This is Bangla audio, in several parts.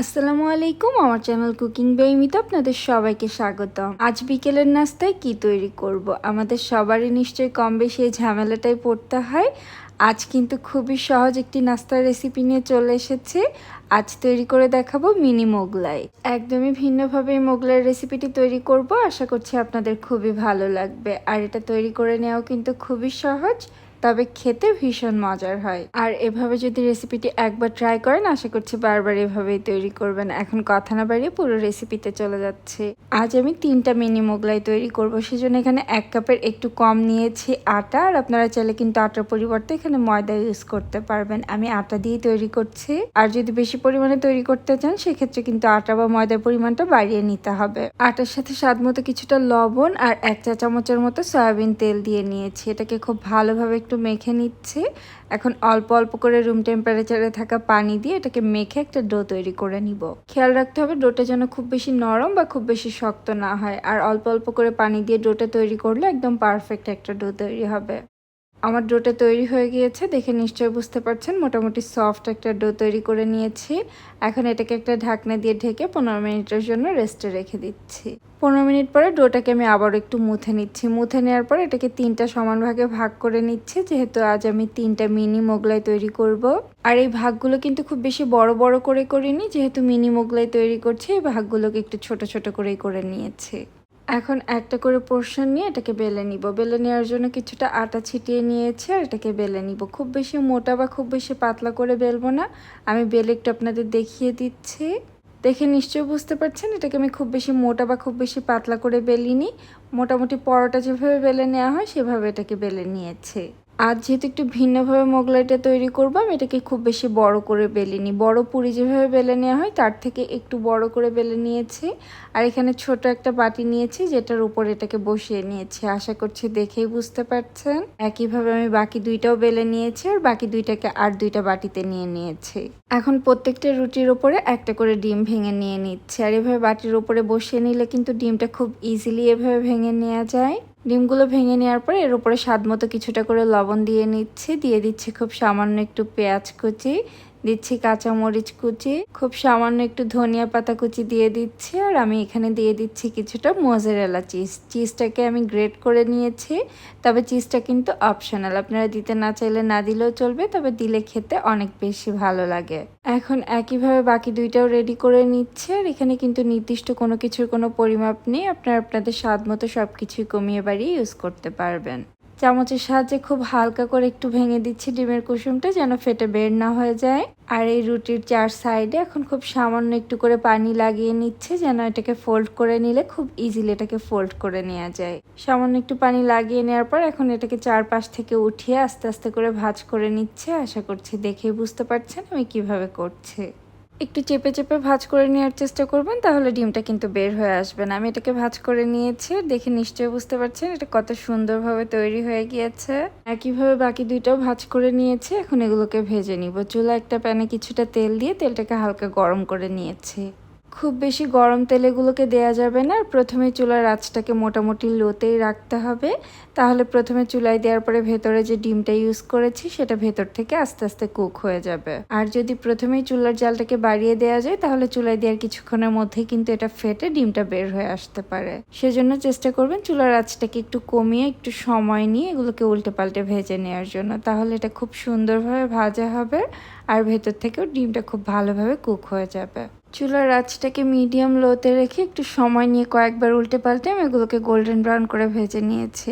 আসসালামু আলাইকুম, আমার চ্যানেল কুকিং বেমিতে আপনাদের সবাইকে স্বাগতম। আজ বিকেলের নাস্তায় কি তৈরি করব। আমাদের সবারই নিশ্চয়ই কম বেশি ঝামেলাটাই পড়তে হয়। আজ কিন্তু খুবই সহজ একটি নাস্তার রেসিপি নিয়ে চলে এসেছে। আজ তৈরি করে দেখাবো মিনি মোগলাই। একদমই ভিন্নভাবে এই মোগলাইয়ের রেসিপিটি তৈরি করব, আশা করছি আপনাদের খুবই ভালো লাগবে। আর এটা তৈরি করে নেওয়াও কিন্তু খুবই সহজ। তবে খেতে ভীষণ মজার হয়। আর এভাবে যদি রেসিপিটি একবার ট্রাই করেন, আশা করছি বারবার এভাবেই তৈরি করবেন। এখন কথা না বাড়িয়ে পুরো রেসিপিতে চলে যাচ্ছে। আজ আমি তিনটা মিনি মোগলাই তৈরি করব, সেজন্য এখানে এক কাপের একটু কম নিয়েছি আটা। আর আপনারা চাইলে কিন্তু আটার পরিবর্তে এখানে ময়দা ইউজ করতে পারবেন। আমি আটা দিয়ে তৈরি করছি। আর যদি বেশি পরিমাণে তৈরি করতে চান, সেক্ষেত্রে কিন্তু আটা বা ময়দার পরিমাণটা বাড়িয়ে নিতে হবে। আটার সাথে স্বাদ মতো কিছুটা লবণ আর এক চা চামচের মতো সয়াবিন তেল দিয়ে নিয়েছি। এটাকে খুব ভালোভাবে একটু মেখে নিচ্ছে। এখন অল্প অল্প করে রুম টেম্পারেচারে থাকা পানি দিয়ে এটাকে মেখে একটা ডো তৈরি করে নিব। খেয়াল রাখতে হবে ডোটা যেন খুব বেশি নরম বা খুব বেশি শক্ত না হয়। আর অল্প অল্প করে পানি দিয়ে ডোটা তৈরি করলে একদম পারফেক্ট একটা ডো তৈরি হবে। আমার ডোটা তৈরি হয়ে গিয়েছে, দেখে নিশ্চয়ই বুঝতে পারছেন, মোটামুটি সফট একটা ডো তৈরি করে নিয়েছি। এখন এটাকে একটা ঢাকনা দিয়ে ঢেকে পনেরো মিনিটের জন্য রেস্টে রেখে দিচ্ছি। পনেরো মিনিট পরে ডোটাকে আমি আবার একটু মুথে নিচ্ছি। মুথে নেওয়ার পর এটাকে তিনটা সমান ভাগে ভাগ করে নিচ্ছি, যেহেতু আজ আমি তিনটা মিনি মোগলাই তৈরি করব। আর এই ভাগগুলো কিন্তু খুব বেশি বড় বড় করে করিনি, যেহেতু মিনি মোগলাই তৈরি করছি, এই ভাগগুলোকে একটু ছোট ছোট করেই করে নিয়েছি। এখন একটা করে পোর্শন নিয়ে এটাকে বেলে নিব। বেলে নেওয়ার জন্য কিছুটা আটা ছিটিয়ে নিয়েছে আর এটাকে বেলে নিব। খুব বেশি মোটা বা খুব বেশি পাতলা করে বেলবো না। আমি বেলে একটু আপনাদের দেখিয়ে দিচ্ছি। দেখে নিশ্চয়ই বুঝতে পারছেন, এটাকে আমি খুব বেশি মোটা বা খুব বেশি পাতলা করে বেলিনি। মোটামুটি পরোটা যেভাবে বেলে নেওয়া হয়, সেভাবে এটাকে বেলে নিয়েছে। আজ যেহেতু একটু ভিন্নভাবে মোগলাইটা তৈরি করব, আমি এটাকে খুব বেশি বড় করে বেলে নিই। বড় পুরি যেভাবে বেলে নেওয়া হয়, তার থেকে একটু বড় করে বেলে নিয়েছি। আর এখানে ছোট একটা বাটি নিয়েছি, যেটার উপর এটাকে বসিয়ে নিয়েছি। আশা করছি দেখেই বুঝতে পারছেন। একইভাবে আমি বাকি দুইটাও বেলে নিয়েছি, আর বাকি দুইটাকে আর দুইটা বাটিতে নিয়ে নিয়েছি। এখন প্রত্যেকটা রুটির ওপরে একটা করে ডিম ভেঙে নিয়ে নিচ্ছে। আর এভাবে বাটির ওপরে বসিয়ে নিলে কিন্তু ডিমটা খুব ইজিলি এভাবে ভেঙে নেওয়া যায়। ডিমগুলো ভেঙে নেওয়ার পরে এর উপরে স্বাদ মতো কিছুটা করে লবণ দিয়ে নিচ্ছে। দিয়ে দিচ্ছে খুব সামান্য একটু পেঁয়াজ কুচি। দিচ্ছি কাঁচা মরিচ কুচি। খুব সামান্য একটু ধনিয়া পাতা কুচি দিয়ে দিচ্ছি আর আমি এখানে দিয়ে দিচ্ছি কিছুটা মোজারেলা চিজ চিজটাকে আমি গ্রেট করে নিয়েছি, তবে চিজটা কিন্তু অপশনাল আপনারা দিতে না চাইলে না দিলেও চলবে, তবে দিলে খেতে অনেক বেশি ভালো লাগে। এখন একইভাবে বাকি দুইটাও রেডি করে নিচ্ছে আর এখানে কিন্তু নির্দিষ্ট কোনো কিছুর কোনো পরিমাপ নেই। আপনারা আপনাদের স্বাদ মতো সব কিছুই কমিয়ে বাড়িয়ে ইউজ করতে পারবেন। চামচের সাহায্যে খুব হালকা করে একটু ভেঙে দিচ্ছি ডিমের কুসুমটা যেন ফেটে বের না হয়ে যায়। আর এই রুটির চার সাইডে এখন খুব সামান্য একটু করে পানি লাগিয়ে নিচ্ছে যেন এটাকে ফোল্ড করে নিলে খুব ইজিলি এটাকে ফোল্ড করে নেওয়া যায়। সামান্য একটু পানি লাগিয়ে নেওয়ার পর এখন এটাকে চারপাশ থেকে উঠিয়ে আস্তে আস্তে করে ভাজ করে নিচ্ছে। আশা করছি দেখেই বুঝতে পারছেন আমি কীভাবে করছি। একটু চেপে চেপে ভাজ করে নেওয়ার চেষ্টা করবেন, তাহলে ডিমটা কিন্তু বের হয়ে আসবে না। আমি এটাকে ভাজ করে নিয়েছি, দেখে নিশ্চয়ই বুঝতে পারছেন এটা কত সুন্দরভাবে তৈরি হয়ে গিয়েছে। একইভাবে বাকি দুইটাও ভাজ করে নিয়েছি, এখন এগুলোকে ভেজে নিব। চুলা একটা প্যানে কিছুটা তেল দিয়ে তেলটাকে হালকা গরম করে নিয়েছি। খুব বেশি গরম তেলেগুলোকে দেয়া যাবে না। প্রথমে চুলার আঁচটাকে মোটামুটি লোতেই রাখতে হবে। তাহলে প্রথমে চুলায় দেওয়ার পরে ভেতরে যে ডিমটা ইউজ করেছি, সেটা ভেতর থেকে আস্তে আস্তে কুক হয়ে যাবে। আর যদি প্রথমেই চুলার জালটাকে বাড়িয়ে দেওয়া যায়, তাহলে চুলায় দেওয়ার কিছুক্ষণের মধ্যেই কিন্তু এটা ফেটে ডিমটা বের হয়ে আসতে পারে। সেজন্য চেষ্টা করবেন চুলার আঁচটাকে একটু কমিয়ে একটু সময় নিয়ে এগুলোকে উল্টে পাল্টে ভেজে নেওয়ার জন্য। তাহলে এটা খুব সুন্দরভাবে ভাজা হবে আর ভেতর থেকেও ডিমটা খুব ভালোভাবে কুক হয়ে যাবে। চুলার আঁচটাকে মিডিয়াম লোতে রেখে একটু সময় নিয়ে কয়েকবার উল্টে পাল্টে আমি এগুলোকে গোল্ডেন ব্রাউন করে ভেজে নিয়েছি।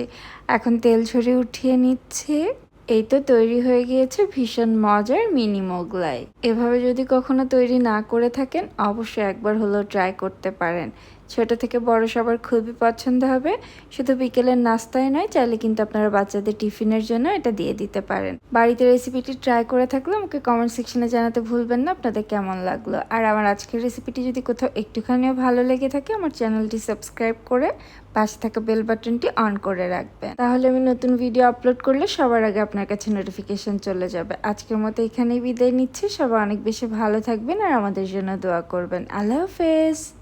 এখন তেল ছড়িয়ে উঠিয়ে নিচ্ছে। এই তো তৈরি হয়ে গিয়েছে ভীষণ মজার মিনি মোগলাই। এভাবে যদি কখনো তৈরি না করে থাকেন, অবশ্যই একবার হলেও ট্রাই করতে পারেন। ছোট থেকে বড় সবার খুবই পছন্দ হবে। শুধু বিকেলের নাস্তায় নয়, চাইলে কিন্তু আপনারা বাচ্চাদের টিফিনের জন্য এটা দিয়ে দিতে পারেন। বাড়িতে রেসিপিটি ট্রাই করে থাকলে আমাকে কমেন্ট সেকশনে জানাতে ভুলবেন না, আপনাদের কেমন লাগল? আর আমার আজকের রেসিপিটি যদি কোথাও একটুখানিও ভালো লেগে থাকে, আমার চ্যানেলটি সাবস্ক্রাইব করে পাশে থাকা বেল বাটনটি অন করে রাখবেন। তাহলে আমি নতুন ভিডিও আপলোড করলে সবার আগে আপনার কাছে নোটিফিকেশন চলে যাবে। আজকের মতো এখানেই বিদায় নিচ্ছি। সবাই অনেক বেশি ভালো থাকবেন আর আমাদের জন্য দোয়া করবেন। আল্লাহ হাফেজ।